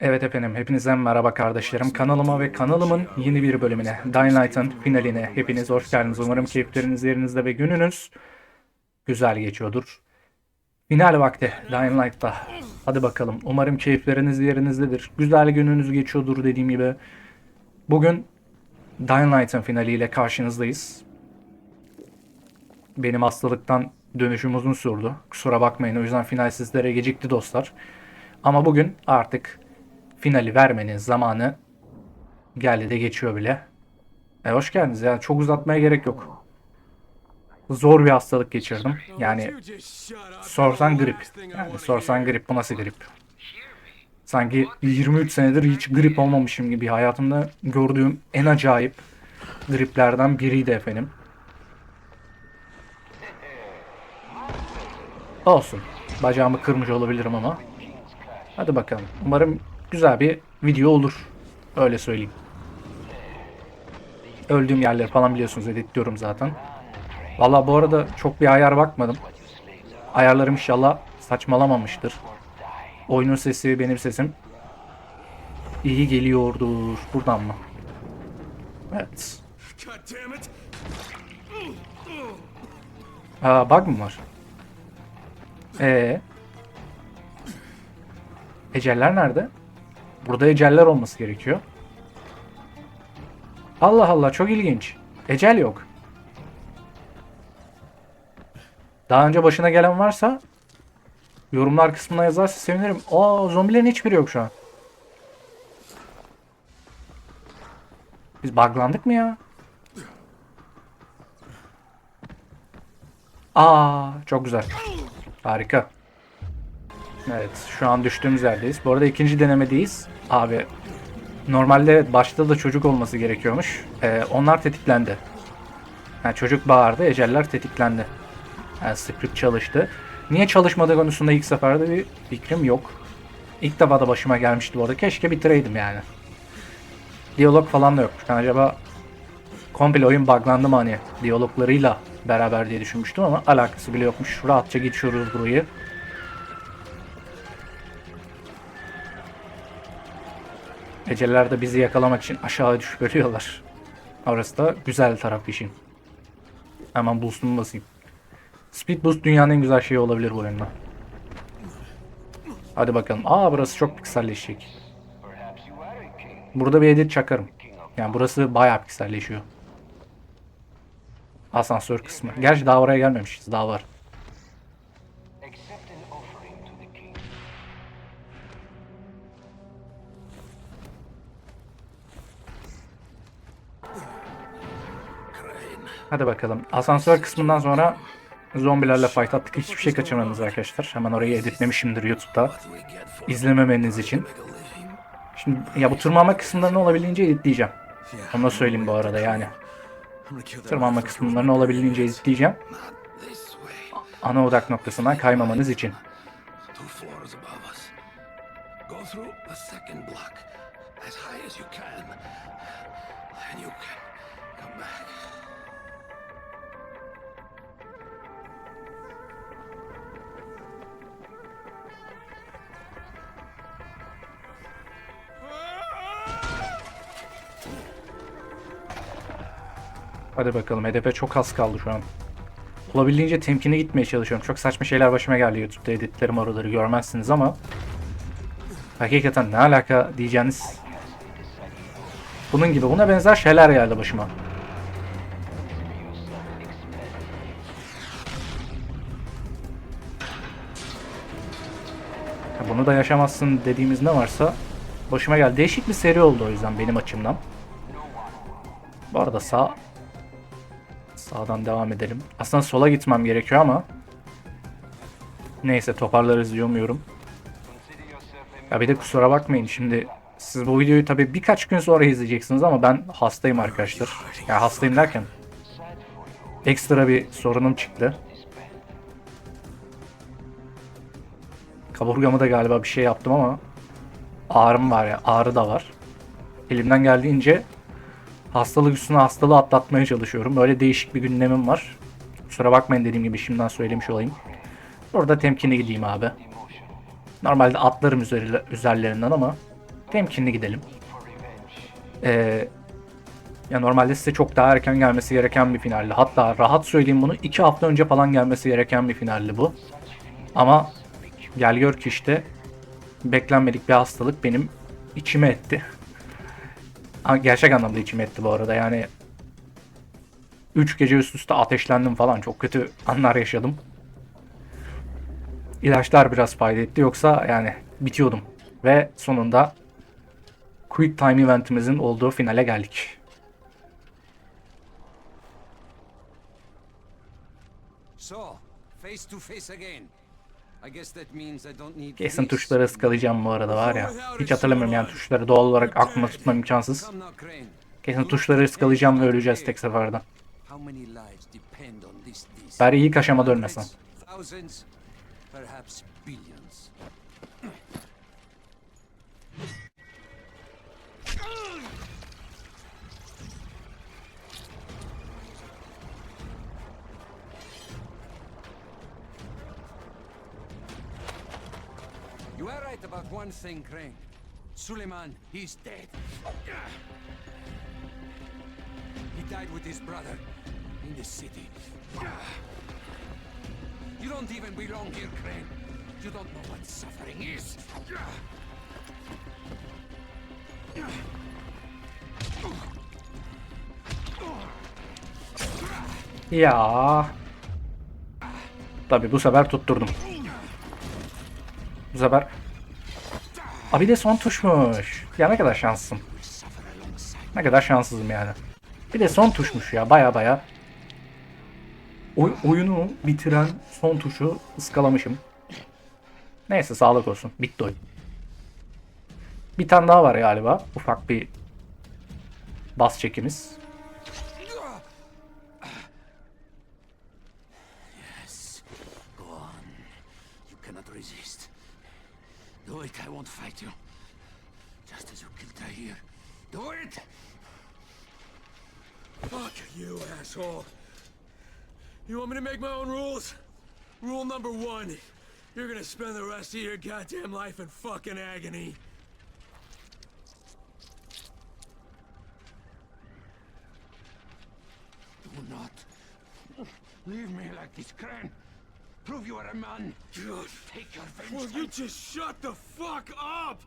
Evet efendim, hepinize merhaba kardeşlerim. Kanalıma ve kanalımın yeni bir bölümüne, Dying Light'ın finaline hepiniz hoş geldiniz. Umarım keyifleriniz yerinizde ve gününüz güzel geçiyordur. Final vakti Dying Light'ta. Hadi bakalım. Umarım keyifleriniz yerinizdedir. Güzel gününüz geçiyordur dediğim gibi. Bugün Dying Light'ın finaliyle karşınızdayız. Benim hastalıktan dönüşüm uzun sürdü. Kusura bakmayın o yüzden final sizlere gecikti dostlar. Ama bugün artık finali vermenin zamanı geldi de geçiyor bile. E hoş geldiniz ya. Çok uzatmaya gerek yok. Zor bir hastalık geçirdim. Yani sorsan grip. Yani sorsan grip. Bu nasıl grip? Sanki 23 senedir hiç grip olmamışım gibi hayatımda gördüğüm en acayip griplerden biriydi efendim. Olsun. Bacağımı kırmış olabilirim ama. Hadi bakalım. Umarım güzel bir video olur. Öyle söyleyeyim. Öldüğüm yerleri falan biliyorsunuz editliyorum zaten. Valla bu arada çok bir ayar bakmadım. Ayarlarım inşallah saçmalamamıştır. Oyunun sesi benim sesim iyi geliyordur. Buradan mı? Evet. Aa bug mı var? Ee. Eceller nerede? Burada eceller olması gerekiyor. Allah Allah çok ilginç. Ecel yok. Daha önce başına gelen varsa yorumlar kısmına yazarsa sevinirim. Aa zombilerin hiçbiri yok şu an. Biz buglandık mı ya? Aa çok güzel. Harika. Evet şu an düştüğümüz yerdeyiz. Bu arada ikinci denemedeyiz. Abi normalde başta da çocuk olması gerekiyormuş. Ee, onlar tetiklendi. Yani çocuk bağırdı, eceller tetiklendi. Yani script çalıştı. Niye çalışmadığı konusunda ilk seferde bir fikrim yok. İlk defa da başıma gelmişti bu arada. Keşke bitireydim yani. Diyalog falan da yokmuş. Ben acaba komple oyun buglandı mı hani diyaloglarıyla beraber diye düşünmüştüm ama alakası bile yokmuş. Rahatça geçiyoruz burayı. Eceller de bizi yakalamak için aşağı düşüp ölüyorlar. Orası da güzel taraf işin. Hemen boost'umu basayım. Speed boost dünyanın en güzel şeyi olabilir bu oyunda. Hadi bakalım. Aa burası çok pikselleşecek. Burada bir edit çakarım. Yani burası bayağı pikselleşiyor. Asansör kısmı. Gerçi daha oraya gelmemişiz. Daha var. Hadi bakalım. Asansör kısmından sonra zombilerle fight attık. Hiçbir şey kaçırmadınız arkadaşlar. Hemen orayı editlemişimdir YouTube'da. İzlememeniz için. Şimdi ya bu tırmanma kısımlarını olabildiğince editleyeceğim. Onu söyleyeyim bu arada yani. Tırmanma kısımlarını olabildiğince editleyeceğim. Ana odak noktasından kaymamanız için. As high as you can. Then you can come back. Hadi bakalım hedefe çok az kaldı şu an. Olabildiğince temkinli gitmeye çalışıyorum. Çok saçma şeyler başıma geldi YouTube'da editlerim oraları görmezsiniz ama hakikaten ne alaka diyeceğiniz bunun gibi buna benzer şeyler geldi başıma. Bunu da yaşamazsın dediğimiz ne varsa başıma geldi. Değişik bir seri oldu o yüzden benim açımdan. Bu arada sağ Sağdan devam edelim. Aslında sola gitmem gerekiyor ama neyse toparlarız diye umuyorum. Ya bir de kusura bakmayın şimdi siz bu videoyu tabii birkaç gün sonra izleyeceksiniz ama ben hastayım arkadaşlar. Ya hastayım derken ekstra bir sorunum çıktı. Kaburgama da galiba bir şey yaptım ama ağrım var ya ağrı da var. Elimden geldiğince hastalık üstüne hastalığı atlatmaya çalışıyorum. Böyle değişik bir gündemim var. Kusura bakmayın dediğim gibi şimdiden söylemiş olayım. Orada temkinli gideyim abi. Normalde atlarım üzeri, üzerlerinden ama temkinli gidelim. Ee, ya normalde size çok daha erken gelmesi gereken bir finaldi. Hatta rahat söyleyeyim bunu 2 hafta önce falan gelmesi gereken bir finaldi bu. Ama gel gör ki işte beklenmedik bir hastalık benim içime etti. Gerçek anlamda içime etti bu arada yani 3 gece üst üste ateşlendim falan çok kötü anlar yaşadım. İlaçlar biraz fayda etti yoksa yani bitiyordum. Ve sonunda Quick Time eventimizin olduğu finale geldik. So, face to face again. Kesin tuşları ıskalayacağım bu arada var ya. Hiç hatırlamıyorum yani tuşları doğal olarak aklıma tutmam imkansız. Kesin tuşları ıskalayacağım ve öleceğiz tek seferde. Bari ilk aşamada ölmesen. You are right about one thing, Crane. Suleiman, he's dead. He died with his brother in the city. You don't even belong here, Crane. You don't know what suffering is. Ya. Tabi bu sefer tutturdum. Bu sefer. Abi de son tuşmuş. Ya ne kadar şanslısın. Ne kadar şanssızım yani. Bir de son tuşmuş ya baya baya. Oy- oyunu bitiren son tuşu ıskalamışım. Neyse sağlık olsun. Bitti oyun. Bir tane daha var galiba. Ufak bir bas çekimiz. Do it, I won't fight you. Just as you killed Tahir. Do it! Fuck you, asshole. You want me to make my own rules? Rule number one. You're gonna spend the rest of your goddamn life in fucking agony. Do not leave me like this, Crane. Prove you are a man. God. Take your Will vengeance. you just shut the fuck up?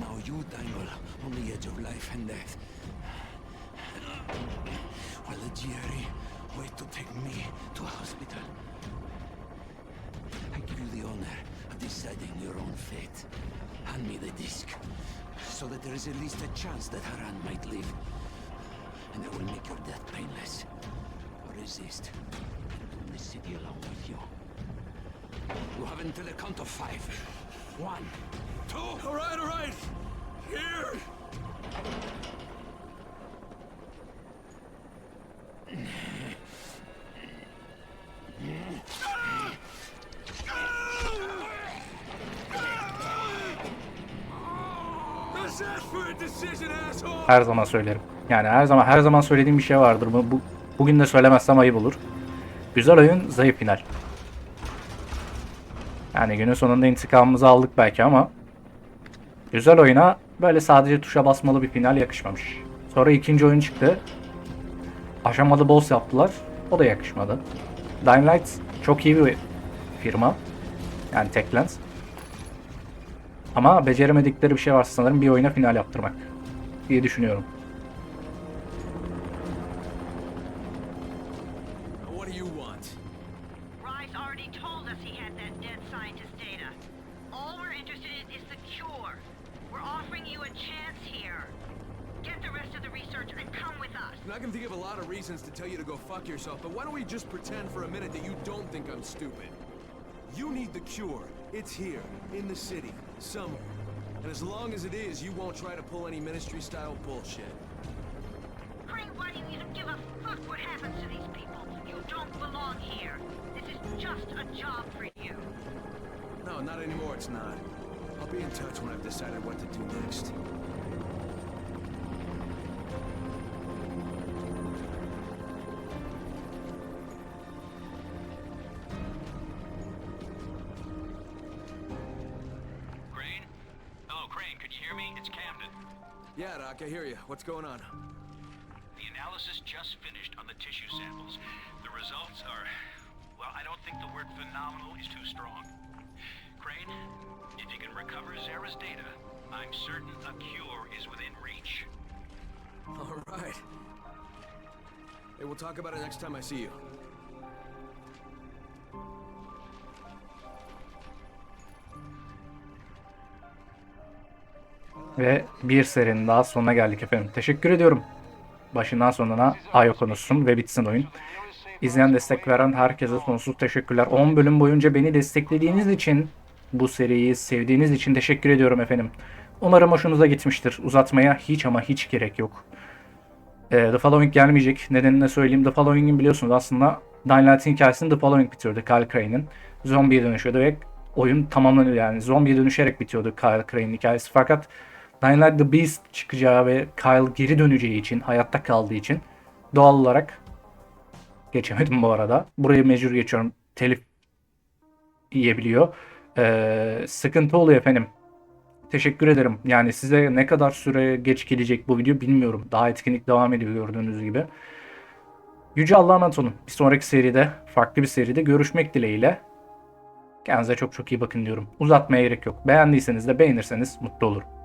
Now you dangle on the edge of life and death. While the GRE wait to take me to a hospital. I give you the honor of deciding your own fate. Hand me the disc, so that there is at least a chance that Haran might live and I will make your death painless. Resist, doom the city along with you. You have until the count of five. One, Her zaman söylerim. Yani her zaman her zaman söylediğim bir şey vardır. Bu, bu- bugün de söylemezsem ayıp olur. Güzel oyun, zayıf final. Yani günün sonunda intikamımızı aldık belki ama güzel oyuna böyle sadece tuşa basmalı bir final yakışmamış. Sonra ikinci oyun çıktı. Aşamalı boss yaptılar. O da yakışmadı. Dying Light çok iyi bir firma. Yani Techland. Ama beceremedikleri bir şey varsa sanırım bir oyuna final yaptırmak diye düşünüyorum. I can think of a lot of reasons to tell you to go fuck yourself, but why don't we just pretend for a minute that you don't think I'm stupid? You need the cure. It's here, in the city, somewhere. And as long as it is, you won't try to pull any ministry-style bullshit. Crane, why do you even give a fuck what happens to these people? You don't belong here. This is just a job for you. No, not anymore, it's not. I'll be in touch when I've decided what to do next. Hear me? It's Camden. Yeah, Doc, I hear you. What's going on? The analysis just finished on the tissue samples. The results are... Well, I don't think the word phenomenal is too strong. Crane, if you can recover Zara's data, I'm certain a cure is within reach. All right. Hey, we'll talk about it next time I see you. Ve bir serinin daha sonuna geldik efendim. Teşekkür ediyorum. Başından sonuna Ayo konuşsun ve bitsin oyun. İzleyen destek veren herkese sonsuz teşekkürler. 10 bölüm boyunca beni desteklediğiniz için, bu seriyi sevdiğiniz için teşekkür ediyorum efendim. Umarım hoşunuza gitmiştir. Uzatmaya hiç ama hiç gerek yok. Ee, The Following gelmeyecek. Nedenini de söyleyeyim. The Following'in biliyorsunuz aslında Dying Light'in hikayesini The Following bitiyordu. Kyle Crane'in. Zombiye dönüşüyordu ve oyun tamamlanıyor yani. Zombiye dönüşerek bitiyordu Kyle Crane'in hikayesi. Fakat Dying Light The Beast çıkacağı ve Kyle geri döneceği için, hayatta kaldığı için doğal olarak geçemedim bu arada. Burayı mecbur geçiyorum. Telif yiyebiliyor. Ee, sıkıntı oluyor efendim. Teşekkür ederim. Yani size ne kadar süre geç gelecek bu video bilmiyorum. Daha etkinlik devam ediyor gördüğünüz gibi. Yüce Allah'a emanet olun. Bir sonraki seride, farklı bir seride görüşmek dileğiyle. Kendinize çok çok iyi bakın diyorum. Uzatmaya gerek yok. Beğendiyseniz de beğenirseniz mutlu olurum.